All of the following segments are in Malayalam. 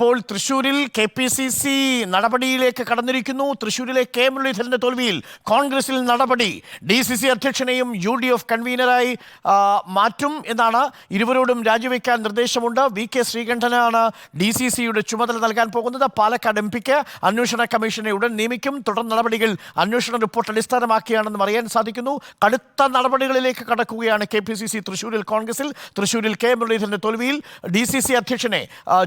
ഇപ്പോൾ തൃശൂരിൽ കെ പി സി സി നടപടിയിലേക്ക് കടന്നിരിക്കുന്നു. തൃശൂരിലെ കെ മുരളീധരന്റെ തോൽവിയിൽ കോൺഗ്രസിൽ നടപടി. ഡി സി സി അധ്യക്ഷനെയും യു ഡി എഫ് കൺവീനറായി മാറ്റും എന്നാണ് ഇരുവരോടും രാജിവെക്കാൻ നിർദ്ദേശമുണ്ട്. വി കെ ശ്രീകണ്ഠനാണ് ഡി സി സിയുടെ ചുമതല നൽകാൻ പോകുന്നത്. പാലക്കാട് എം പിക്ക് അന്വേഷണ കമ്മീഷനെ ഉടൻ നിയമിക്കും. തുടർ നടപടികൾ അന്വേഷണ റിപ്പോർട്ട് അടിസ്ഥാനമാക്കിയാണെന്നും അറിയാൻ സാധിക്കുന്നു. കടുത്ത നടപടികളിലേക്ക് കടക്കുകയാണ് കെ പി സി സി തൃശൂരിൽ കോൺഗ്രസിൽ. തൃശൂരിൽ കെ മുരളീധരന്റെ തോൽവിയിൽ ഡി സി സി അധ്യക്ഷനെ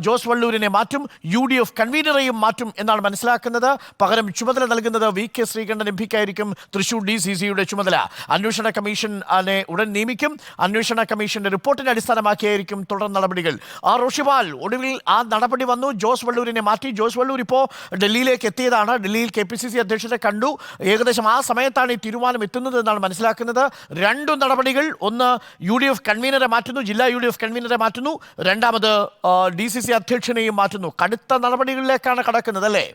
ജോസ് വള്ളൂരിനെ മാറ്റും യു ഡി എഫ് കൺവീനറെയും മാറ്റും എന്നാണ് മനസ്സിലാക്കുന്നത്. പകരം ചുമതല നൽകുന്നത് വി കെ ശ്രീകണ്ഠൻ എം പിക്കായിരിക്കും. തൃശൂർ ഡി സി സിയുടെ ചുമതല. അന്വേഷണ കമ്മീഷനെ ഉടൻ നിയമിക്കും. അന്വേഷണ കമ്മീഷന്റെ റിപ്പോർട്ടിനെ അടിസ്ഥാനമാക്കിയായിരിക്കും തുടർ നടപടികൾ. ആ റോഷിപാൽ ഒടുവിൽ ആ നടപടി വന്നു. ജോസ് വള്ളൂരിനെ മാറ്റി. ജോസ് വള്ളൂർ ഇപ്പോൾ ഡൽഹിയിലേക്ക് എത്തിയതാണ്. ഡൽഹിയിൽ കെ പി സി സി അധ്യക്ഷനെ കണ്ടു. ഏകദേശം ആ സമയത്താണ് ഈ തീരുമാനം എത്തുന്നത് എന്നാണ് മനസ്സിലാക്കുന്നത്. രണ്ടു നടപടികൾ. ഒന്ന് യു ഡി എഫ് കൺവീനറെ മാറ്റുന്നു. ജില്ലാ യു ഡി എഫ് കൺവീനറെ മാറ്റുന്നു. രണ്ടാമത് ഡി സി സി അധ്യക്ഷനെയും മാറ്റുന്നു. കടുത്ത നടപടികളിലേക്കാണ് കടക്കുന്നത് അല്ലേ?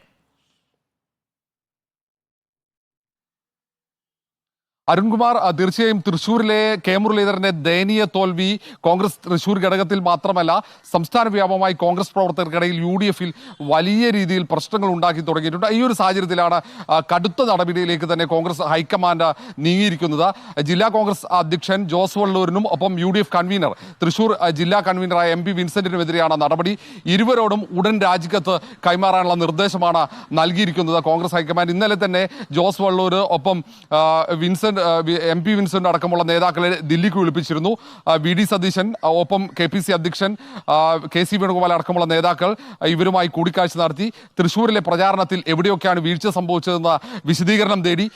അരുൺകുമാർ തീർച്ചയായും തൃശൂരിലെ കെ മുരളീധരന്റെ ദയനീയ തോൽവി കോൺഗ്രസ് തൃശൂർ ഘടകത്തിൽ മാത്രമല്ല സംസ്ഥാന വ്യാപകമായി കോൺഗ്രസ് പ്രവർത്തകർക്കിടയിൽ യു ഡി എഫിൽ വലിയ രീതിയിൽ പ്രശ്നങ്ങൾ ഉണ്ടാക്കി തുടങ്ങിയിട്ടുണ്ട്. ഈ ഒരു സാഹചര്യത്തിലാണ് കടുത്ത നടപടിയിലേക്ക് തന്നെ കോൺഗ്രസ് ഹൈക്കമാൻഡ് നീങ്ങിയിരിക്കുന്നത്. ജില്ലാ കോൺഗ്രസ് അധ്യക്ഷൻ ജോസ് വള്ളൂരിനും ഒപ്പം U D F convenor Thrissur ജില്ലാ കൺവീനറായ എം പി വിൻസെന്റിനുമെതിരെയാണ് നടപടി. ഇരുവരോടും ഉടൻ രാജിക്കത്ത് കൈമാറാനുള്ള നിർദ്ദേശമാണ് നൽകിയിരിക്കുന്നത് കോൺഗ്രസ് ഹൈക്കമാൻഡ്. ഇന്നലെ തന്നെ ജോസ് വള്ളൂർ ഒപ്പം ആ, വിൻസെന്റ് എം പി വിൻസെന്റ് അടക്കമുള്ള നേതാക്കളെ ദില്ലിക്ക് വിളിപ്പിച്ചിരുന്നു. വി ഡി സതീശൻ ഒപ്പം കെ പി സി അധ്യക്ഷൻ കെ സി വേണുഗോപാൽ അടക്കമുള്ള നേതാക്കൾ ഇവരുമായി കൂടിക്കാഴ്ച നടത്തി. തൃശൂരിലെ പ്രചാരണത്തിൽ എവിടെയൊക്കെയാണ് വീഴ്ച സംഭവിച്ചതെന്ന വിശദീകരണം തേടി.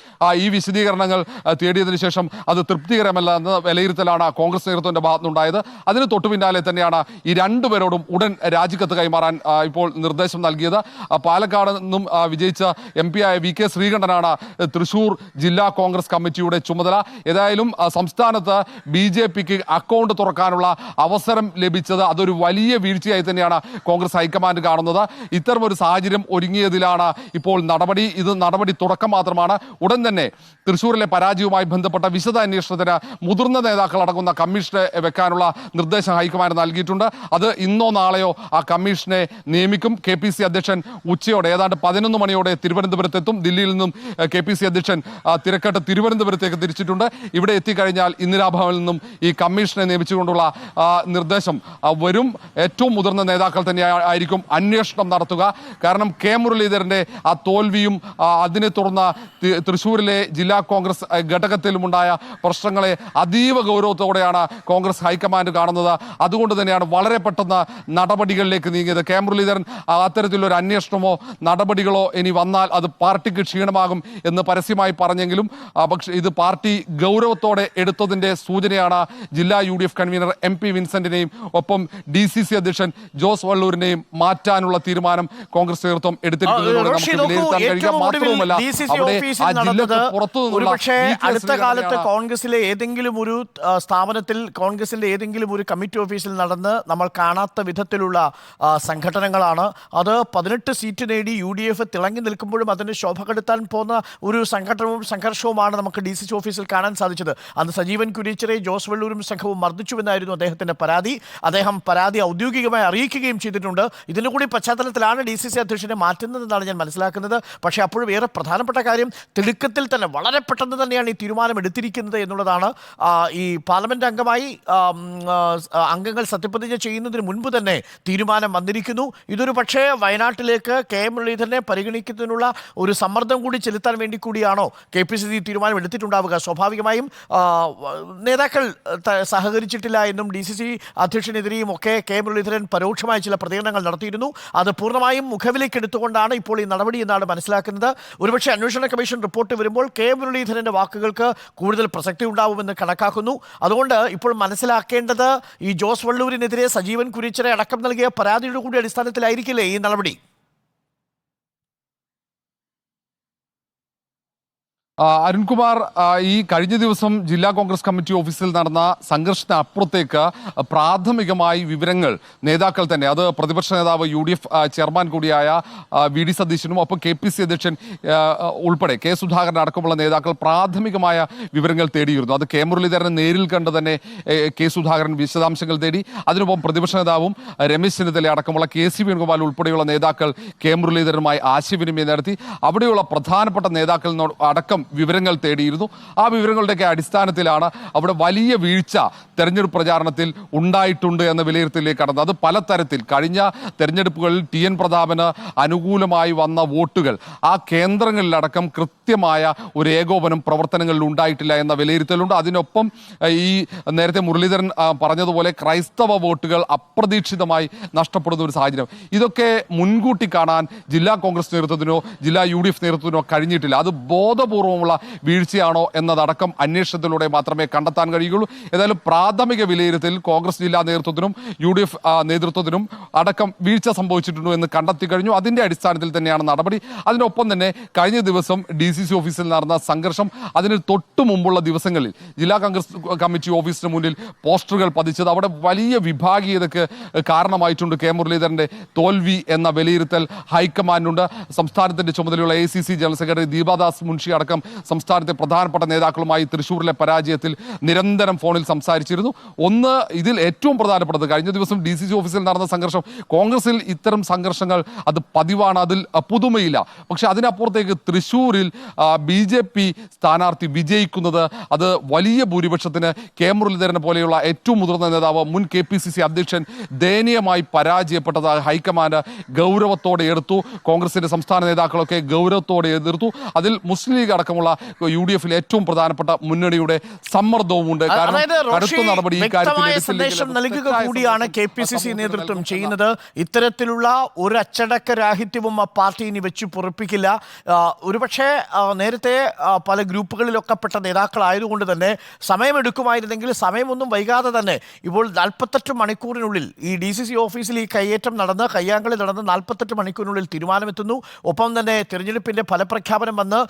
ഈ വിശദീകരണങ്ങൾ തേടിയതിനു ശേഷം അത് തൃപ്തികരമല്ല എന്ന വിലയിരുത്തലാണ് കോൺഗ്രസ് നേതൃത്വത്തിന്റെ ഭാഗത്തുനിന്നുണ്ടായത്. അതിന് തൊട്ടു പിന്നാലെ തന്നെയാണ് ഈ രണ്ടുപേരോടും ഉടൻ രാജിക്കത്ത് കൈമാറാൻ ഇപ്പോൾ നിർദ്ദേശം നൽകിയത്. പാലക്കാട് നിന്നും വിജയിച്ച എം പി ആയ വി കെ ശ്രീകണ്ഠനാണ് തൃശൂർ ജില്ലാ കോൺഗ്രസ് കമ്മിറ്റിയുടെ ചുമതല. ഏതായാലും സംസ്ഥാനത്ത് ബി ജെ പിക്ക് അക്കൗണ്ട് തുറക്കാനുള്ള അവസരം ലഭിച്ചത് അതൊരു വലിയ വീഴ്ചയായി തന്നെയാണ് കോൺഗ്രസ് ഹൈക്കമാൻഡ് കാണുന്നത്. ഇത്തരം ഒരു സാഹചര്യം ഒരുങ്ങിയതിലാണ് ഇപ്പോൾ നടപടി. ഇത് നടപടി തുടക്കം മാത്രമാണ്. ഉടൻ തന്നെ തൃശൂരിലെ പരാജയവുമായി ബന്ധപ്പെട്ട വിശദ അന്വേഷണത്തിന് മുതിർന്ന നേതാക്കൾ അടങ്ങുന്ന കമ്മീഷനെ വെക്കാനുള്ള നിർദ്ദേശം ഹൈക്കമാൻഡ് നൽകിയിട്ടുണ്ട്. അത് ഇന്നോ നാളെയോ ആ കമ്മീഷനെ നിയമിക്കും. കെ പി സി അധ്യക്ഷൻ ഉച്ചയോടെ ഏതാണ്ട് പതിനൊന്ന് മണിയോടെ തിരുവനന്തപുരത്തെത്തും. ദില്ലിയിൽ നിന്നും കെ പി സി അധ്യക്ഷൻ തിരക്കട്ട് തിരക്കട്ട് തിരുവനന്തപുരത്തേക്ക് തിരിച്ചിട്ടുണ്ട്. ഇവിടെ എത്തിക്കഴിഞ്ഞാൽ ഇന്ദിരാഭവനിൽ നിന്നും ഈ കമ്മീഷനെ നിയമിച്ചുകൊണ്ടുള്ള നിർദ്ദേശം വരും. ഏറ്റവും മുതിർന്ന നേതാക്കൾ തന്നെ ആയിരിക്കും അന്വേഷണം നടത്തുക. കാരണം കെ മുരളീധരന്റെ ആ തോൽവിയും അതിനെ തുടർന്ന് തൃശ്ശൂരിലെ ജില്ലാ കോൺഗ്രസ് ഘടകത്തിലുമുണ്ടായ പ്രശ്നങ്ങളെ അതീവ ഗൗരവത്തോടെയാണ് കോൺഗ്രസ് ഹൈക്കമാൻഡ് കാണുന്നത്. അതുകൊണ്ട് തന്നെയാണ് വളരെ പെട്ടെന്ന് നടപടികളിലേക്ക് നീങ്ങിയത്. കെ മുരളീധരൻ അത്തരത്തിലൊരു അന്വേഷണമോ നടപടികളോ ഇനി വന്നാൽ അത് പാർട്ടിക്ക് ക്ഷീണമാകും എന്ന് പരസ്യമായി പറഞ്ഞെങ്കിലും പക്ഷേ ഇത് പാർട്ടി ഗൗരവത്തോടെ എടുത്തതിന്റെ സൂചനയാണ് ജില്ലാ U D F convenor M P വിൻസെന്റിനെയും ഒപ്പം ഡി സി സി അധ്യക്ഷൻ ജോസ് വള്ളൂരിനെയും മാറ്റാനുള്ള തീരുമാനം കോൺഗ്രസ് നേതൃത്വം എടുത്തിരിക്കുന്നതിലൂടെ നമുക്ക് വിലയിരുത്താൻ കഴിയുക മാത്രവുമല്ല അവിടെ ആ ജില്ലക്ക് പുറത്തു അടുത്ത കാലത്ത് കോൺഗ്രസിലെ ഏതെങ്കിലും ഒരു സ്ഥാപനത്തിൽ കോൺഗ്രസിന്റെ ഏതെങ്കിലും ഒരു കമ്മിറ്റി ഓഫീസിൽ നടന്ന് നമ്മൾ കാണാത്ത വിധത്തിലുള്ള സംഘടനകളാണ്. അത് പതിനെട്ട് സീറ്റ് നേടി യു ഡി എഫ് തിളങ്ങി നിൽക്കുമ്പോഴും അതിന് ശോഭ കെടുത്താൻ പോകുന്ന ഒരു സംഘടനവും സംഘർഷവുമാണ് നമുക്ക് ഡി സി സി ഓഫീസിൽ കാണാൻ സാധിച്ചത്. അന്ന് സജീവൻ കുരീച്ചറെ ജോസ് വെള്ളൂരും സംഘവും മർദ്ദിച്ചുവെന്നായിരുന്നു അദ്ദേഹത്തിന്റെ പരാതി. അദ്ദേഹം പരാതി ഔദ്യോഗികമായി അറിയിക്കുകയും ചെയ്തിട്ടുണ്ട്. ഇതിനു കൂടി പശ്ചാത്തലത്തിലാണ് ഡി സി സി അധ്യക്ഷനെ മാറ്റുന്നതെന്നാണ് ഞാൻ മനസ്സിലാക്കുന്നത്. പക്ഷേ അപ്പോഴും ഏറെ പ്രധാനപ്പെട്ട കാര്യം തിടുക്കത്തിൽ തന്നെ വളരെ പെട്ടെന്ന് തന്നെയാണ് ഈ തീരുമാനം എടുത്തിരിക്കുന്നത് എന്നുള്ളതാണ്. ഈ പാർലമെന്റ് അംഗമായി അംഗങ്ങൾ സത്യപ്രതിജ്ഞ ചെയ്യുന്നതിന് മുൻപ് തന്നെ തീരുമാനം വന്നിരിക്കുന്നു. ഇതൊരു പക്ഷേ വയനാട്ടിലേക്ക് കെ എം മുരളീധരനെ പരിഗണിക്കുന്നതിനുള്ള ഒരു സമ്മർദ്ദം കൂടി ചെലുത്താൻ വേണ്ടി കൂടിയാണോ കെ പി സി സി തീരുമാനം എടുത്തിട്ടുണ്ടാവുക സ്വാഭാവികമായും നേതാക്കൾ സഹകരിച്ചിട്ടില്ല എന്നും ഡി സി സി അധ്യക്ഷനെതിരെയും ഒക്കെ കെ മുരളീധരൻ പരോക്ഷമായ ചില പ്രതികരണങ്ങൾ നടത്തിയിരുന്നു. അത് പൂർണമായും മുഖവിലേക്ക് എടുത്തുകൊണ്ടാണ് ഇപ്പോൾ ഈ നടപടി എന്നാണ് മനസ്സിലാക്കുന്നത്. ഒരുപക്ഷെ അന്വേഷണ കമ്മീഷൻ റിപ്പോർട്ട് വരുമ്പോൾ കെ മുരളീധരന്റെ വാക്കുകൾക്ക് കൂടുതൽ പ്രസക്തി ഉണ്ടാവുമെന്ന് കണക്കാക്കുന്നു. അതുകൊണ്ട് ഇപ്പോൾ മനസ്സിലാക്കേണ്ടത് ഈ ജോസ് വള്ളൂരിനെതിരെ സജീവൻ കുരിച്ചറെ അടക്കം നൽകിയ പരാതിയുടെ കൂടി അടിസ്ഥാനത്തിലായിരിക്കില്ലേ ഈ നടപടി? അരുൺകുമാർ ഈ കഴിഞ്ഞ ദിവസം ജില്ലാ കോൺഗ്രസ് കമ്മിറ്റി ഓഫീസിൽ നടന്ന സംഘർഷത്തിന് അപ്പുറത്തേക്ക് പ്രാഥമികമായി വിവരങ്ങൾ നേതാക്കൾ തന്നെ അത് പ്രതിപക്ഷ നേതാവ് യു ഡി എഫ് ചെയർമാൻ കൂടിയായ വി ഡി സതീശനും ഒപ്പം കെ പി സി അധ്യക്ഷൻ ഉൾപ്പെടെ കെ സുധാകരൻ അടക്കമുള്ള നേതാക്കൾ പ്രാഥമികമായ വിവരങ്ങൾ തേടിയിരുന്നു. അത് കെ മുരളീധരനെ നേരിൽ കണ്ട് തന്നെ കെ സുധാകരൻ വിശദാംശങ്ങൾ തേടി. അതിനൊപ്പം പ്രതിപക്ഷ നേതാവും രമേശ് ചെന്നിത്തല അടക്കമുള്ള കെ സി വേണുഗോപാൽ ഉൾപ്പെടെയുള്ള നേതാക്കൾ കെ മുരളീധരനുമായി ആശയവിനിമയം നടത്തി. അവിടെയുള്ള പ്രധാനപ്പെട്ട നേതാക്കൾ അടക്കം വിവരങ്ങൾ തേടിയിരുന്നു. ആ വിവരങ്ങളുടെയൊക്കെ അടിസ്ഥാനത്തിലാണ് അവിടെ വലിയ വീഴ്ച തെരഞ്ഞെടുപ്പ് പ്രചാരണത്തിൽ ഉണ്ടായിട്ടുണ്ട് എന്ന വിലയിരുത്തലിലേക്ക് കടന്നത്. അത് പലതരത്തിൽ. കഴിഞ്ഞ തെരഞ്ഞെടുപ്പുകളിൽ ടി എൻ പ്രതാപന് അനുകൂലമായി വന്ന വോട്ടുകൾ ആ കേന്ദ്രങ്ങളിലടക്കം കൃത്യമായ ഒരു ഏകോപനം പ്രവർത്തനങ്ങളിൽ ഉണ്ടായിട്ടില്ല എന്ന വിലയിരുത്തലുണ്ട്. അതിനൊപ്പം ഈ നേരത്തെ മുരളീധരൻ പറഞ്ഞതുപോലെ ക്രൈസ്തവ വോട്ടുകൾ അപ്രതീക്ഷിതമായി നഷ്ടപ്പെടുന്ന ഒരു സാഹചര്യം. ഇതൊക്കെ മുൻകൂട്ടി കാണാൻ ജില്ലാ കോൺഗ്രസ് നേതൃത്വത്തിനോ ജില്ലാ യു ഡി എഫ് നേതൃത്വത്തിനോ കഴിഞ്ഞിട്ടില്ല. അത് ബോധപൂർവമുള്ള വീഴ്ചയാണോ എന്നതടക്കം അന്വേഷണത്തിലൂടെ മാത്രമേ കണ്ടെത്താൻ കഴിയുള്ളൂ ഏതായാലും പ്രാഥമിക വിലയിരുത്തൽ കോൺഗ്രസ് ജില്ലാ നേതൃത്വത്തിനും യു ഡി എഫ് നേതൃത്വത്തിനും അടക്കം വീഴ്ച സംഭവിച്ചിട്ടുണ്ടോ എന്ന് കണ്ടെത്തി കഴിഞ്ഞു. അതിന്റെ അടിസ്ഥാനത്തിൽ തന്നെയാണ് നടപടി. അതിനൊപ്പം തന്നെ കഴിഞ്ഞ ദിവസം ഡി സി സി ഓഫീസിൽ നടന്ന സംഘർഷം അതിന് തൊട്ടു മുമ്പുള്ള ദിവസങ്ങളിൽ ജില്ലാ കോൺഗ്രസ് കമ്മിറ്റി ഓഫീസിന് മുന്നിൽ പോസ്റ്ററുകൾ പതിച്ചത് അവിടെ വലിയ വിഭാഗീയതയ്ക്ക് കാരണമായിട്ടുണ്ട് കെ മുരളീധരന്റെ തോൽവി എന്ന വിലയിരുത്തൽ ഹൈക്കമാൻഡുണ്ട്. സംസ്ഥാനത്തിന്റെ ചുമതലയുള്ള A C C general secretary Deepa Das Munshi അടക്കം സംസ്ഥാനത്തെ പ്രധാനപ്പെട്ട നേതാക്കളുമായി തൃശ്ശൂരിലെ പരാജയത്തിൽ നിരന്തരം ഫോണിൽ സംസാരിച്ചിരുന്നു. ഒന്ന് ഇതിൽ ഏറ്റവും പ്രധാനപ്പെട്ടത് കഴിഞ്ഞ ദിവസം ഡി സി സി ഓഫീസിൽ നടന്ന സംഘർഷം. കോൺഗ്രസിൽ ഇത്തരം സംഘർഷങ്ങൾ അത് പതിവാണ് അതിൽ പുതുമയില്ല. പക്ഷെ അതിനപ്പുറത്തേക്ക് തൃശ്ശൂരിൽ ബി ജെ പി സ്ഥാനാർത്ഥി വിജയിക്കുന്നത് അത് വലിയ ഭൂരിപക്ഷത്തിന് കെ മുരളീധരനെ പോലെയുള്ള ഏറ്റവും മുതിർന്ന നേതാവ് മുൻ കെ പി സി സി അധ്യക്ഷൻ ദയനീയമായി പരാജയപ്പെട്ടത് ഹൈക്കമാൻഡ് ഗൗരവത്തോടെ എടുത്തു. കോൺഗ്രസിന്റെ സംസ്ഥാന നേതാക്കളൊക്കെ ഗൗരവത്തോടെ എതിർത്തു. അതിൽ മുസ്ലിം ലീഗ് അടക്കമുള്ള യു ഡി എഫിൽ ഏറ്റവും പ്രധാനപ്പെട്ട മുന്നണിയുടെ സമ്മർദ്ദവും ഉണ്ട് കാരണം കടുത്ത നടപടി ഈ കാര്യത്തിൽ നൽകുക കൂടിയാണ് കെ പി സി സി നേതൃത്വം ചെയ്യുന്നത്. ഇത്തരത്തിലുള്ള ഒരു അച്ചടക്ക രാഹിത്യവും ആ പാർട്ടി ഇനി വെച്ച് പൊറപ്പിക്കില്ല. ഒരുപക്ഷെ നേരത്തെ പല ഗ്രൂപ്പുകളിലൊക്കെ പെട്ട നേതാക്കളായതുകൊണ്ട് തന്നെ സമയമെടുക്കുമായിരുന്നെങ്കിൽ സമയമൊന്നും വൈകാതെ തന്നെ ഇപ്പോൾ നാൽപ്പത്തെട്ട് മണിക്കൂറിനുള്ളിൽ ഈ ഡി സി സി ഓഫീസിൽ ഈ കയ്യേറ്റം നടന്ന് കയ്യാങ്കളി നടന്ന് നാൽപ്പത്തെട്ട് മണിക്കൂറിനുള്ളിൽ തീരുമാനമെത്തുന്നു. ഒപ്പം തന്നെ തിരഞ്ഞെടുപ്പിന്റെ ഫലപ്രഖ്യാപനം വന്ന്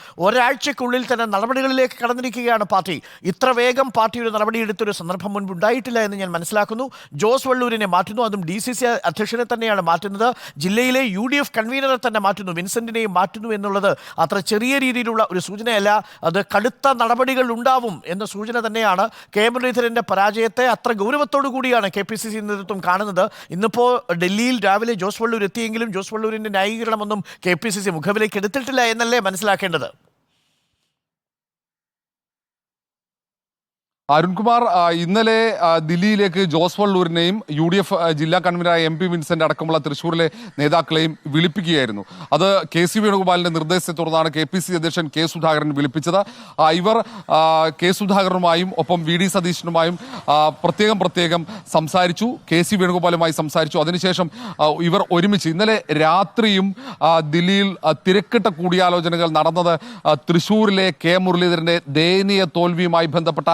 ഒരാഴ്ചക്കുള്ളിൽ തന്നെ നടപടികളിലേക്ക് കടന്നിരിക്കുകയാണ് പാർട്ടി. ഇത്ര വേഗം പാർട്ടി ഒരു നടപടിയെടുത്തൊരു സന്ദർഭം മുൻപ് ഉണ്ടായിട്ടില്ല എന്ന് ഞാൻ മനസ്സിലാക്കുന്നു. ജോസ് വള്ളൂരിനെ മാറ്റുന്നു അതും ഡി സി സി അധ്യക്ഷനെ തന്നെയാണ് മാറ്റുന്നത്. ജില്ലയിലെ യു ഡി എഫ് കൺവീനറെ തന്നെ മാറ്റുന്നു വിൻസെന്റിനെയും മാറ്റുന്നു എന്നുള്ളത് അത്ര ചെറിയ രീതിയിലുള്ള ഒരു സൂചനയല്ല. അത് കടുത്ത നടപടികൾ ഉണ്ടാവും എന്ന സൂചന തന്നെയാണ് കെ. മുരളീധരന്റെ പരാജയത്തെ അത്ര ഗൗരവത്തോടു കൂടിയാണ് കെ. പി. സി. സി നേതൃത്വം കാണുന്നത്. ഇന്നിപ്പോൾ ഡൽഹിയിൽ രാവിലെ ജോസ് വള്ളൂർ എത്തിയെങ്കിലും ജോസ് വള്ളൂരിന്റെ ന്യായീകരണമൊന്നും കെ. പി. സി. സി മുഖവിലേക്ക് എടുത്തിട്ടില്ല എന്നല്ലേ മനസ്സിലാക്കേണ്ടത്? അരുൺകുമാർ ഇന്നലെ ദില്ലിയിലേക്ക് ജോസ് വള്ളൂരിനെയും യു ഡി എഫ് ജില്ലാ കൺവീനറായ എം പി വിൻസെന്റ് അടക്കമുള്ള തൃശൂരിലെ നേതാക്കളെയും വിളിപ്പിക്കുകയായിരുന്നു. അത് കെ സി വേണുഗോപാലിന്റെ നിർദ്ദേശത്തെ തുടർന്നാണ് കെ പി സി അധ്യക്ഷൻ കെ സുധാകരൻ വിളിപ്പിച്ചത്. ഇവർ കെ സുധാകരനുമായും ഒപ്പം വി ഡി സതീശനുമായും പ്രത്യേകം പ്രത്യേകം സംസാരിച്ചു. കെ സി വേണുഗോപാലുമായി സംസാരിച്ചു. അതിനുശേഷം ഇവർ ഒരുമിച്ച് ഇന്നലെ രാത്രിയും ദില്ലിയിൽ തിരക്കിട്ട കൂടിയാലോചനകൾ നടന്നത് തൃശ്ശൂരിലെ കെ മുരളീധരന്റെ ദയനീയ തോൽവിയുമായി ബന്ധപ്പെട്ട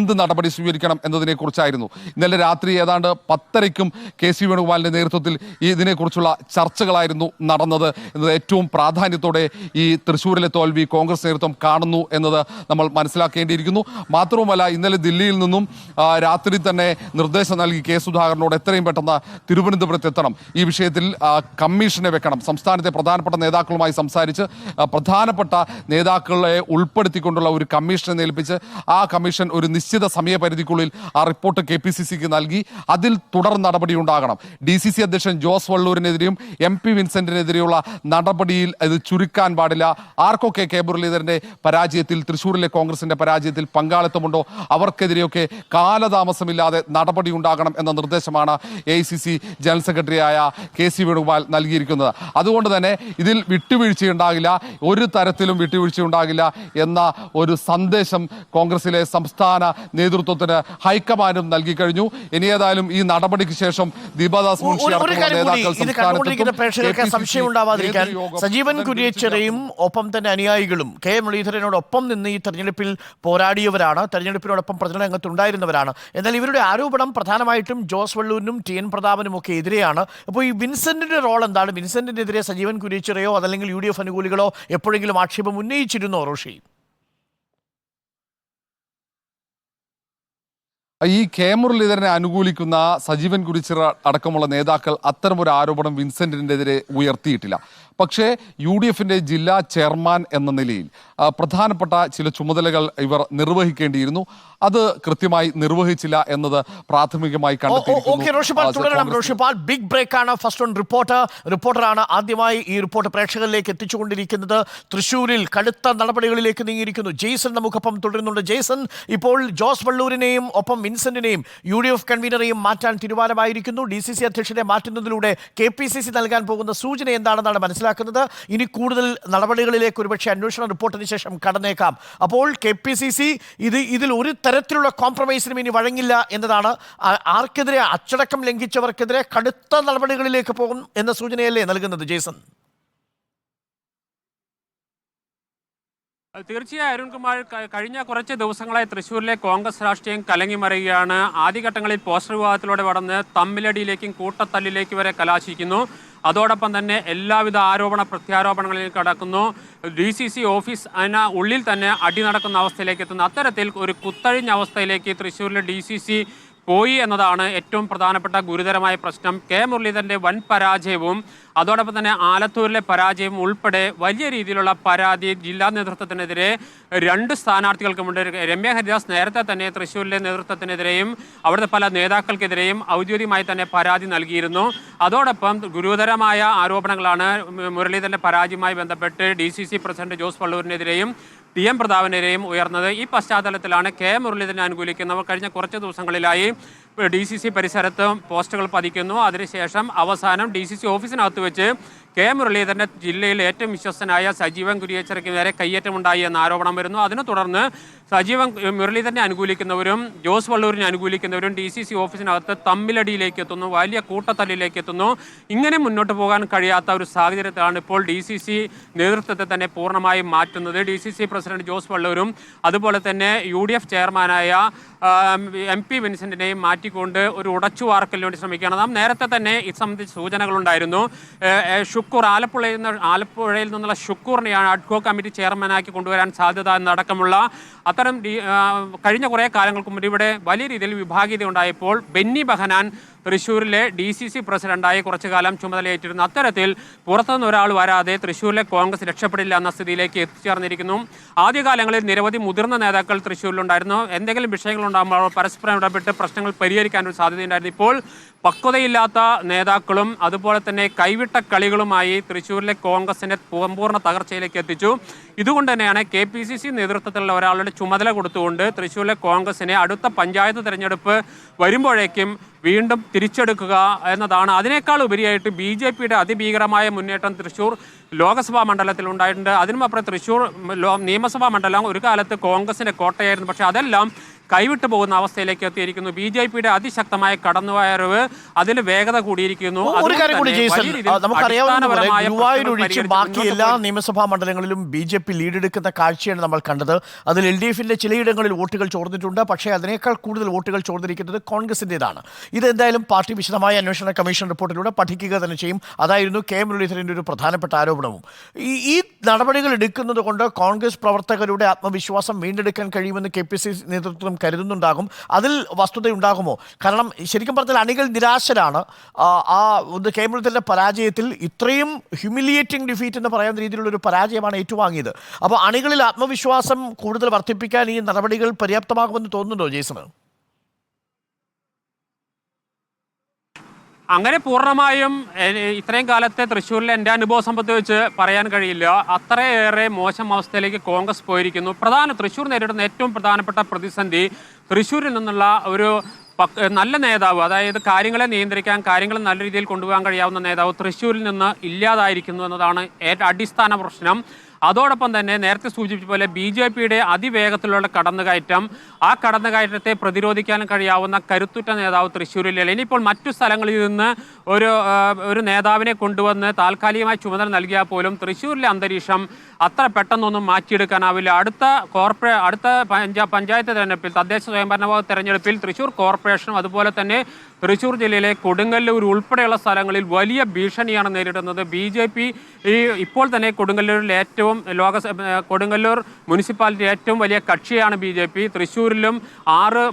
എന്ത് നടപടി സ്വീകരിക്കണം എന്നതിനെക്കുറിച്ചായിരുന്നു. ഇന്നലെ രാത്രി ഏതാണ്ട് പത്തരയ്ക്കും കെ സി വേണുഗോപാലിന്റെ നേതൃത്വത്തിൽ ഇതിനെക്കുറിച്ചുള്ള ചർച്ചകളായിരുന്നു നടന്നത്. എന്നത് ഏറ്റവും പ്രാധാന്യത്തോടെ ഈ തൃശ്ശൂരിലെ തോൽവി കോൺഗ്രസ് നേതൃത്വം കാണുന്നു എന്നത് നമ്മൾ മനസ്സിലാക്കേണ്ടിയിരിക്കുന്നു. മാത്രവുമല്ല ഇന്നലെ ദില്ലിയിൽ നിന്നും രാത്രി തന്നെ നിർദ്ദേശം നൽകി കെ സുധാകരനോട് എത്രയും പെട്ടെന്ന് തിരുവനന്തപുരത്ത് എത്തണം. ഈ വിഷയത്തിൽ കമ്മീഷനെ വെക്കണം. സംസ്ഥാനത്തെ പ്രധാനപ്പെട്ട നേതാക്കളുമായി സംസാരിച്ച് പ്രധാനപ്പെട്ട നേതാക്കളെ ഉൾപ്പെടുത്തിക്കൊണ്ടുള്ള ഒരു കമ്മീഷനെ നേൽപ്പിച്ച് ആ കമ്മീഷൻ ഒരു നിശ്ചിത സമയപരിധിക്കുള്ളിൽ ആ റിപ്പോർട്ട് കെ പി സി സിക്ക് നൽകി. അതിൽ തുടർ നടപടി ഉണ്ടാകണം. ഡി സി സി അധ്യക്ഷൻ ജോസ് വള്ളൂരിനെതിരെയും എം പി വിൻസെന്റിനെതിരെയുള്ള നടപടിയിൽ ഇത് ചുരുക്കാൻ പാടില്ല. ആർക്കൊക്കെ കെ മുരളീധരന്റെ പരാജയത്തിൽ തൃശ്ശൂരിലെ കോൺഗ്രസിന്റെ പരാജയത്തിൽ പങ്കാളിത്തമുണ്ടോ? അവർക്കെതിരെയൊക്കെ കാലതാമസമില്ലാതെ നടപടി ഉണ്ടാകണം എന്ന നിർദ്ദേശമാണ് എ സി സി ജനറൽ സെക്രട്ടറിയായ കെ സി വേണുഗോപാൽ നൽകിയിരിക്കുന്നത്. അതുകൊണ്ട് തന്നെ ഇതിൽ വിട്ടുവീഴ്ചയുണ്ടാകില്ല ഒരു തരത്തിലും വിട്ടുവീഴ്ച ഉണ്ടാകില്ല എന്ന ഒരു സന്ദേശം കോൺഗ്രസിലെ സംസ്ഥാന നേതൃത്വത്തിന് ഹൈക്കമാൻഡും നൽകി കഴിഞ്ഞു ഇനി ഏതായാലും ഈ നടപടിക്ക് ശേഷം ദീപാദാസ് മുൻഷി. പ്രേക്ഷകർക്ക് സംശയം ഉണ്ടാവാതിരിക്കാൻ സജീവൻ ഉടൻ ഒപ്പം തന്നെ അനുയായികളും കെ മുരളീധരനോടൊപ്പം നിന്ന് ഈ തെരഞ്ഞെടുപ്പിൽ പോരാടിയവരാണ്. തെരഞ്ഞെടുപ്പിനോടൊപ്പം പ്രചരണ രംഗത്തുണ്ടായിരുന്നവരാണ്. എന്നാൽ ഇവരുടെ ആരോപണം പ്രധാനമായിട്ടും ജോസ് വള്ളൂരിനും ടി എൻ പ്രതാപനും ഒക്കെ എതിരെയാണ്. അപ്പോൾ ഈ വിൻസെന്റിന്റെ റോൾ എന്താണ്? വിൻസെന്റിനെതിരെ സജീവൻ കുര്യച്ചിറയോ അതല്ലെങ്കിൽ യു ഡി എഫ് അനുകൂലികളോ എപ്പോഴെങ്കിലും ആക്ഷേപം ഉന്നയിച്ചിരുന്നോ റോഷി? ഈ കെ മുരളീധരനെ അനുകൂലിക്കുന്ന സജീവൻ കുരിച്ചിറ അടക്കമുള്ള നേതാക്കൾ അത്തരമൊരു ആരോപണം വിൻസെന്റിനെതിരെ ഉയർത്തിയിട്ടില്ല. പക്ഷേ യു ഡി എഫിന്റെ ജില്ലാ ചെയർമാൻ എന്ന നിലയിൽ പ്രധാനപ്പെട്ട ചില ചുമതലകൾ ഇവർ നിർവഹിക്കേണ്ടിയിരുന്നു. അത് കൃത്യമായി നിർവഹിച്ചില്ല എന്നത് പ്രാഥമികമായി ബിഗ് ബ്രേക്ക് ആണ് ഫസ്റ്റ് ഓൺ റിപ്പോർട്ടർ റിപ്പോർട്ടറാണ് ആദ്യമായി ഈ റിപ്പോർട്ട് പ്രേക്ഷകരിലേക്ക് എത്തിച്ചുകൊണ്ടിരിക്കുന്നത്. തൃശൂരിൽ കടുത്ത നടപടികളിലേക്ക് നീങ്ങിയിരിക്കുന്നു. ജെയ്സൺ നമുക്കൊപ്പം തുടരുന്നുണ്ട്. ജെയ്സൺ ഇപ്പോൾ ജോസ് വള്ളൂരിനെയും ഒപ്പം വിൻസെന്റിനെയും യു ഡി എഫ് കൺവീനറെയും മാറ്റാൻ തീരുമാനമായിരിക്കുന്നു ഡി സി സി അധ്യക്ഷനെ മാറ്റുന്നതിലൂടെ കെ പി സി സി നൽകാൻ പോകുന്ന സൂചന എന്താണെന്നാണ് മനസ്സിലാക്കുന്നത്. ഇനി കൂടുതൽ നടപടികളിലേക്ക് ഒരുപക്ഷെ അന്വേഷണ റിപ്പോർട്ടിന് ശേഷം കടന്നേക്കാം. അപ്പോൾ കെ പി സി സി ഇത് ഇതിൽ ഒരു തരത്തിലുള്ള കോംപ്രമൈസിനും ഇനി വഴങ്ങില്ല എന്നതാണ്. ആർക്കെതിരെ അച്ചടക്കം ലംഘിച്ചവർക്കെതിരെ കടുത്ത നടപടികളിലേക്ക് പോകും എന്ന സൂചനയല്ലേ നൽകുന്നത് ജേസൺ? തീർച്ചയായും അരുൺകുമാർ കഴിഞ്ഞ കുറച്ച് ദിവസങ്ങളായി തൃശ്ശൂരിലെ കോൺഗ്രസ് രാഷ്ട്രീയം കലങ്ങിമറിയുകയാണ്. ആദ്യഘട്ടങ്ങളിൽ പോസ്റ്റർ വിവാദത്തിലൂടെ കടന്ന് തമ്മിലടിയിലേക്കും കൂട്ടത്തല്ലിലേക്കും വരെ കലാശിക്കുന്നു. അതോടൊപ്പം തന്നെ എല്ലാവിധ ആരോപണ പ്രത്യാരോപണങ്ങളിൽ കടക്കുന്നു. ഡി സി സി ഓഫീസ് അതിന് ഉള്ളിൽ തന്നെ അടി നടക്കുന്ന അവസ്ഥയിലേക്ക് എത്തുന്നു. അത്തരത്തിൽ ഒരു കുത്തഴിഞ്ഞ അവസ്ഥയിലേക്ക് തൃശ്ശൂരിലെ ഡി സി സി പോയി എന്നതാണ് ഏറ്റവും പ്രധാനപ്പെട്ട ഗുരുതരമായ പ്രശ്നം. കെ. മുരളീധരന്റെ വൻ പരാജയവും അതോടൊപ്പം തന്നെ ആലത്തൂരിലെ പരാജയം ഉൾപ്പെടെ വലിയ രീതിയിലുള്ള പരാതി ജില്ലാ നേതൃത്വത്തിനെതിരെ രണ്ട് സ്ഥാനാർത്ഥികൾക്കുമുണ്ട് രമ്യ ഹരിദാസ് നേരത്തെ തന്നെ തൃശ്ശൂരിലെ നേതൃത്വത്തിനെതിരെയും അവിടുത്തെ പല നേതാക്കൾക്കെതിരെയും ഔദ്യോഗികമായി തന്നെ പരാതി നൽകിയിരുന്നു. അതോടൊപ്പം ഗുരുതരമായ ആരോപണങ്ങളാണ് മുരളീധരന്റെ പരാജയവുമായി ബന്ധപ്പെട്ട് D C C president Jose വള്ളൂരിനെതിരെയും T M പ്രതാപനെയും ഉയർന്നത്. ഈ പശ്ചാത്തലത്തിലാണ് കെ മുരളീധരനെ അനുകൂലിക്കുന്നവർ കഴിഞ്ഞ കുറച്ച് ദിവസങ്ങളിലായി ഡി സി സി പരിസരത്ത് പോസ്റ്റുകൾ പതിക്കുന്നു. അതിനുശേഷം അവസാനം ഡി സി സി ഓഫീസിനകത്ത് വെച്ച് കെ മുരളീധരന്റെ ജില്ലയിൽ ഏറ്റവും വിശ്വസ്തനായ സജീവൻ കുരിയച്ചറയ്ക്ക് നേരെ കയ്യേറ്റമുണ്ടായി എന്ന ആരോപണം വരുന്നു. അതിനെ തുടർന്ന് സജീവൻ മുരളീധരനെ അനുകൂലിക്കുന്നവരും ജോസ് വള്ളൂരിനെ അനുകൂലിക്കുന്നവരും ഡി സി സി ഓഫീസിനകത്ത് തമ്മിലടിയിലേക്ക് എത്തുന്നു വലിയ കൂട്ടത്തല്ലിലേക്ക് എത്തുന്നു. ഇങ്ങനെ മുന്നോട്ട് പോകാൻ കഴിയാത്ത ഒരു സാഹചര്യത്തിലാണ് ഇപ്പോൾ ഡി സി സി നേതൃത്വത്തെ തന്നെ പൂർണമായും മാറ്റുന്നത്. D C C president Jose വള്ളൂരും അതുപോലെ തന്നെ യു ഡി എഫ് ചെയർമാനായ എം പി വിൻസെന്റിനെയും മാറ്റിക്കൊണ്ട് ഒരു ഉടച്ചു വാർക്കലിന് വേണ്ടി ശ്രമിക്കുകയാണ്. നാം നേരത്തെ തന്നെ ഇത് സംബന്ധിച്ച് സൂചനകളുണ്ടായിരുന്നു. ഷുക്കൂർ ആലപ്പുഴയിൽ നിന്ന് ആലപ്പുഴയിൽ നിന്നുള്ള ഷുക്കൂറിനെയാണ് അഡ്കോ കമ്മിറ്റി ചെയർമാനാക്കി കൊണ്ടുവരാൻ സാധ്യത എന്നടക്കമുള്ള അത്തരം കഴിഞ്ഞ കുറേ കാലങ്ങൾക്ക് മുമ്പ് ഇവിടെ വലിയ രീതിയിൽ വിഭാഗീയത ഉണ്ടായപ്പോൾ ബെന്നി ബഹനാൻ തൃശ്ശൂരിലെ ഡി സി സി പ്രസിഡന്റായി കുറച്ചു കാലം ചുമതലയേറ്റിരുന്നു അത്തരത്തിൽ പുറത്തുനിന്ന് ഒരാൾ വരാതെ തൃശ്ശൂരിലെ കോൺഗ്രസ് രക്ഷപ്പെടില്ല എന്ന സ്ഥിതിയിലേക്ക് എത്തിച്ചേർന്നിരിക്കുന്നു. ആദ്യകാലങ്ങളിൽ നിരവധി മുതിർന്ന നേതാക്കൾ തൃശ്ശൂരിലുണ്ടായിരുന്നു എന്തെങ്കിലും വിഷയങ്ങളുണ്ടാകുമ്പോൾ പരസ്പരം ഇടപെട്ട് പ്രശ്നങ്ങൾ പരിഹരിക്കാൻ ഒരു സാധ്യതയുണ്ടായിരുന്നു ഇപ്പോൾ പക്വതയില്ലാത്ത നേതാക്കളും അതുപോലെ തന്നെ കൈവിട്ട കളികളുമായി തൃശ്ശൂരിലെ കോൺഗ്രസിനെ സമ്പൂർണ തകർച്ചയിലേക്ക് എത്തിച്ചു. ഇതുകൊണ്ട് തന്നെയാണ് കെ പി സി സി നേതൃത്വത്തിലുള്ള ഒരാളുടെ ചുമതല കൊടുത്തുകൊണ്ട് തൃശ്ശൂരിലെ കോൺഗ്രസിനെ അടുത്ത പഞ്ചായത്ത് തെരഞ്ഞെടുപ്പ് വരുമ്പോഴേക്കും വീണ്ടും തിരിച്ചെടുക്കുക എന്നതാണ്. അതിനേക്കാൾ ഉപരിയായിട്ട് ബി ജെ പിയുടെ അതിഭീകരമായ മുന്നേറ്റം തൃശ്ശൂർ ലോക്സഭാ മണ്ഡലത്തിൽ ഉണ്ടായിട്ടുണ്ട്. അതിനുമപ്പുറം തൃശ്ശൂർ നിയമസഭാ മണ്ഡലം ഒരു കാലത്ത് കോൺഗ്രസിന്റെ കോട്ടയായിരുന്നു. പക്ഷേ അതെല്ലാം കൈവിട്ടു പോകുന്ന അവസ്ഥയിലേക്ക് എത്തിയിരിക്കുന്നു. ബി ജെ പിയുടെ അതിശക്തമായ കടന്നുവയറവ് അതിൽ വേഗത കൂടിയിരിക്കുന്നു. ഒരു കാര്യം കൂടി ജെയ്സൺ നമുക്കറിയാവുന്ന ബാക്കി എല്ലാ നിയമസഭാ മണ്ഡലങ്ങളിലും ബി ജെ പി ലീഡെടുക്കുന്ന കാഴ്ചയാണ് നമ്മൾ കണ്ടത്. അതിൽ എൽ ഡി എഫിന്റെ ചിലയിടങ്ങളിൽ വോട്ടുകൾ ചോർന്നിട്ടുണ്ട്. പക്ഷേ അതിനേക്കാൾ കൂടുതൽ വോട്ടുകൾ ചോർന്നിരിക്കുന്നത് കോൺഗ്രസിന്റെതാണ് ഇത് എന്തായാലും പാർട്ടി വിശദമായ അന്വേഷണ കമ്മീഷൻ റിപ്പോർട്ടിലൂടെ പഠിക്കുക തന്നെ ചെയ്യും. അതായിരുന്നു കെ മുരളീധരന്റെ ഒരു പ്രധാനപ്പെട്ട ആരോപണവും. ഈ ഈ നടപടികൾ എടുക്കുന്നത് കൊണ്ട് കോൺഗ്രസ് പ്രവർത്തകരുടെ ആത്മവിശ്വാസം വീണ്ടെടുക്കാൻ കഴിയുമെന്ന് കെ പി സി നേതൃത്വം കരുതുന്നുണ്ടാകും. അതിൽ വസ്തുതയുണ്ടാകുമോ? കാരണം ശരിക്കും പറഞ്ഞാൽ അണികൾ നിരാശരാണ്. ആ, ആ ഇത് കെ മുരളീധരന്റെ പരാജയത്തിൽ ഇത്രയും ഹ്യൂമിലിയേറ്റിംഗ് ഡിഫീറ്റ് എന്ന് പറയുന്ന രീതിയിലുള്ള ഒരു പരാജയമാണ് ഏറ്റുവാങ്ങിയത്. അപ്പോൾ അണികളിൽ ആത്മവിശ്വാസം കൂടുതൽ വർദ്ധിപ്പിക്കാൻ ഈ നടപടികൾ പര്യാപ്തമാകുമെന്ന് തോന്നുന്നുണ്ടോ ജേസണ് അങ്ങനെ പൂർണമായും ഇത്രയും കാലത്തെ തൃശ്ശൂരിലെ എന്റെ അനുഭവ സംബന്ധിച്ച് വെച്ച് പറയാൻ കഴിയില്ല. അത്രയേറെ മോശം അവസ്ഥയിലേക്ക് കോൺഗ്രസ് പോയിരിക്കുന്നു. പ്രധാന തൃശ്ശൂർ നേരിടുന്ന ഏറ്റവും പ്രധാനപ്പെട്ട പ്രതിസന്ധി തൃശ്ശൂരിൽ നിന്നുള്ള ഒരു നല്ല നേതാവ് അതായത് കാര്യങ്ങളെ നിയന്ത്രിക്കാൻ കാര്യങ്ങൾ നല്ല രീതിയിൽ കൊണ്ടുപോകാൻ കഴിയാവുന്ന നേതാവ് തൃശ്ശൂരിൽ നിന്ന് ഇല്ലാതായിരിക്കുന്നു എന്നതാണ് ഏറ്റവും അടിസ്ഥാന പ്രശ്നം. അതോടൊപ്പം തന്നെ നേരത്തെ സൂചിപ്പിച്ച പോലെ ബി ജെ പിയുടെ അതിവേഗത്തിലുള്ള കടന്നുകയറ്റം ആ കടന്നുകയറ്റത്തെ പ്രതിരോധിക്കാൻ കഴിയാവുന്ന കരുത്തുറ്റ നേതാവ് തൃശ്ശൂരിലല്ല ഇനിയിപ്പോൾ മറ്റു സ്ഥലങ്ങളിൽ നിന്ന് ഒരു ഒരു നേതാവിനെ കൊണ്ടുവന്ന് താൽക്കാലികമായി ചുമതല നൽകിയാൽ പോലും തൃശ്ശൂരിലെ അന്തരീക്ഷം അത്ര പെട്ടെന്നൊന്നും മാറ്റിയെടുക്കാനാവില്ല. അടുത്ത കോർപ്പറേ അടുത്ത പഞ്ചാ പഞ്ചായത്ത് തെരഞ്ഞെടുപ്പിൽ തദ്ദേശ സ്വയംഭരണ വകുപ്പ് തെരഞ്ഞെടുപ്പിൽ തൃശ്ശൂർ കോർപ്പറേഷനും അതുപോലെ തന്നെ തൃശ്ശൂർ ജില്ലയിലെ കൊടുങ്ങല്ലൂർ ഉൾപ്പെടെയുള്ള സ്ഥലങ്ങളിൽ വലിയ ഭീഷണിയാണ് നേരിടുന്നത്. ബി ജെ പി ഈ ഇപ്പോൾ തന്നെ കൊടുങ്ങല്ലൂരിൽ ഏറ്റവും ലോകസഭ കൊടുങ്ങല്ലൂർ മുനിസിപ്പാലിറ്റി ഏറ്റവും വലിയ കക്ഷിയാണ് ബി ജെ പി. തൃശ്ശൂരിലും ആറ്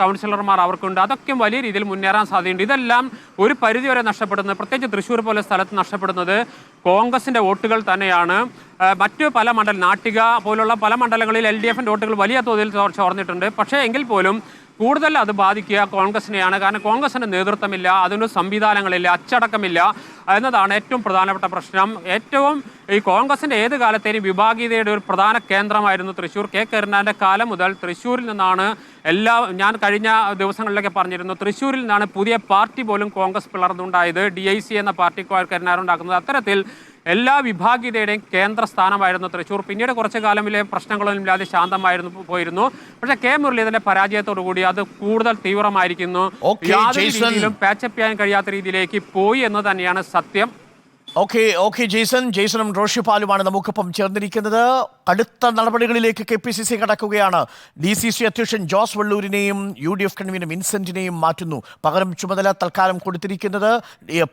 കൗൺസിലർമാർ അവർക്കുണ്ട്. അതൊക്കെ വലിയ രീതിയിൽ മുന്നേറാൻ സാധ്യതയുണ്ട്. ഇതെല്ലാം ഒരു പരിധിവരെ നഷ്ടപ്പെടുന്നത് പ്രത്യേകിച്ച് തൃശ്ശൂർ പോലെ സ്ഥലത്ത് നഷ്ടപ്പെടുന്നത് കോൺഗ്രസിന്റെ വോട്ടുകൾ തന്നെയാണ്. മറ്റ് പല മണ്ഡലം നാട്ടിക പോലുള്ള പല മണ്ഡലങ്ങളിൽ എൽ ഡി എഫിന്റെ വോട്ടുകൾ വലിയ തോതിൽ ചോർ- ചോർന്നിട്ടുണ്ട് പക്ഷേ എങ്കിൽ പോലും കൂടുതൽ അത് ബാധിക്കുക കോൺഗ്രസിനെയാണ്. കാരണം കോൺഗ്രസിന്റെ നേതൃത്വമില്ല അതിന് സംവിധാനങ്ങളില്ല അച്ചടക്കമില്ല എന്നതാണ് ഏറ്റവും പ്രധാനപ്പെട്ട പ്രശ്നം. ഏറ്റവും ഈ കോൺഗ്രസിന്റെ ഏത് കാലത്തേയും വിഭാഗീയതയുടെ ഒരു പ്രധാന കേന്ദ്രമായിരുന്നു തൃശ്ശൂർ. കെ. കരുണാന്റെ കാലം മുതൽ തൃശ്ശൂരിൽ നിന്നാണ് എല്ലാ ഞാൻ കഴിഞ്ഞ ദിവസങ്ങളിലൊക്കെ പറഞ്ഞിരുന്നു തൃശ്ശൂരിൽ നിന്നാണ് പുതിയ പാർട്ടി പോലും കോൺഗ്രസ് പിളർന്നുണ്ടായത്. ഡി ഐ സി എന്ന പാർട്ടി കരുണാരുണ്ടാക്കുന്നത് അത്തരത്തിൽ എല്ലാ വിഭാഗീയതയുടെയും കേന്ദ്ര സ്ഥാനമായിരുന്നു തൃശ്ശൂർ പിന്നീട് കുറച്ചു കാലമിലെ പ്രശ്നങ്ങളൊന്നും ഇല്ലാതെ ശാന്തമായിരുന്നു പോയിരുന്നു. പക്ഷെ കെ മുരളീധരന്റെ പരാജയത്തോടു കൂടി അത് കൂടുതൽ തീവ്രമായിരിക്കുന്നു. യാതൊരു. രീതിയിലും പാച്ചപ്പ് ചെയ്യാൻ കഴിയാത്ത രീതിയിലേക്ക് പോയി എന്ന് തന്നെയാണ് സത്യം. ഓക്കെ ഓക്കെ ജെയ്സൺ ജെയ്സണും റോഷിപാലുമാണ് നമുക്കിപ്പം ചേർന്നിരിക്കുന്നത്. കടുത്ത നടപടികളിലേക്ക് കെ പി സി സി കടക്കുകയാണ്. ഡി സി സി അധ്യക്ഷൻ ജോസ് വള്ളൂരിനെയും യു ഡി എഫ് കൺവീനർ വിൻസെന്റിനെയും മാറ്റുന്നു. പകരം ചുമതല തൽക്കാലം കൊടുത്തിരിക്കുന്നത്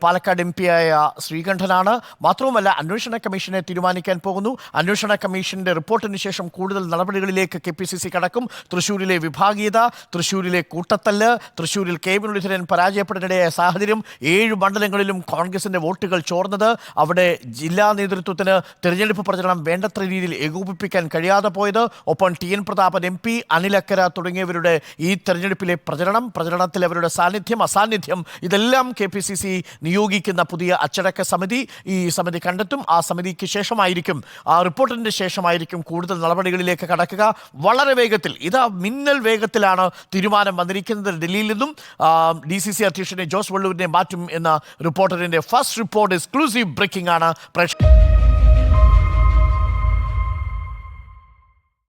പാലക്കാട് എം ആയ ശ്രീകണ്ഠനാണ്. മാത്രവുമല്ല അന്വേഷണ കമ്മീഷനെ തീരുമാനിക്കാൻ പോകുന്നു. അന്വേഷണ കമ്മീഷന്റെ റിപ്പോർട്ടിന് ശേഷം കൂടുതൽ നടപടികളിലേക്ക് കെ പി സി സി കടക്കും. തൃശ്ശൂരിലെ വിഭാഗീയത തൃശ്ശൂരിലെ കൂട്ടത്തല്ല് തൃശ്ശൂരിൽ കെ മുരളീധരൻ പരാജയപ്പെടാനിടയായ സാഹചര്യം ഏഴ് മണ്ഡലങ്ങളിലും കോൺഗ്രസിന്റെ വോട്ടുകൾ ചോർന്നത് അവിടെ ജില്ലാ നേതൃത്വത്തിന് തെരഞ്ഞെടുപ്പ് പ്രചരണം വേണ്ടത്ര രീതിയിൽ ഏകോപിപ്പിക്കാൻ കഴിയാതെ പോയത്. ഒപ്പം T N Prathapan M P Anilakkara തുടങ്ങിയവരുടെ ഈ തെരഞ്ഞെടുപ്പിലെ പ്രചരണം പ്രചരണത്തിൽ അവരുടെ സാന്നിധ്യം അസാന്നിധ്യം ഇതെല്ലാം കെ പി സി സി നിയോഗിക്കുന്ന പുതിയ അച്ചടക്ക സമിതി. ഈ സമിതി കണ്ടെത്തും. ആ സമിതിക്ക് ശേഷമായിരിക്കും ആ റിപ്പോർട്ടിന്റെ ശേഷമായിരിക്കും കൂടുതൽ നടപടികളിലേക്ക് കടക്കുക. വളരെ വേഗത്തിൽ ഇതാ മിന്നൽ വേഗത്തിലാണ് തീരുമാനം വന്നിരിക്കുന്നത് ഡൽഹിയിൽ നിന്നും. ഡി സി സി അധ്യക്ഷനെ ജോസ് വള്ളൂരിനെ മാറ്റും എന്ന റിപ്പോർട്ടറിന്റെ first report exclusive exclusive breaking ആണ് പ്രേക്ഷക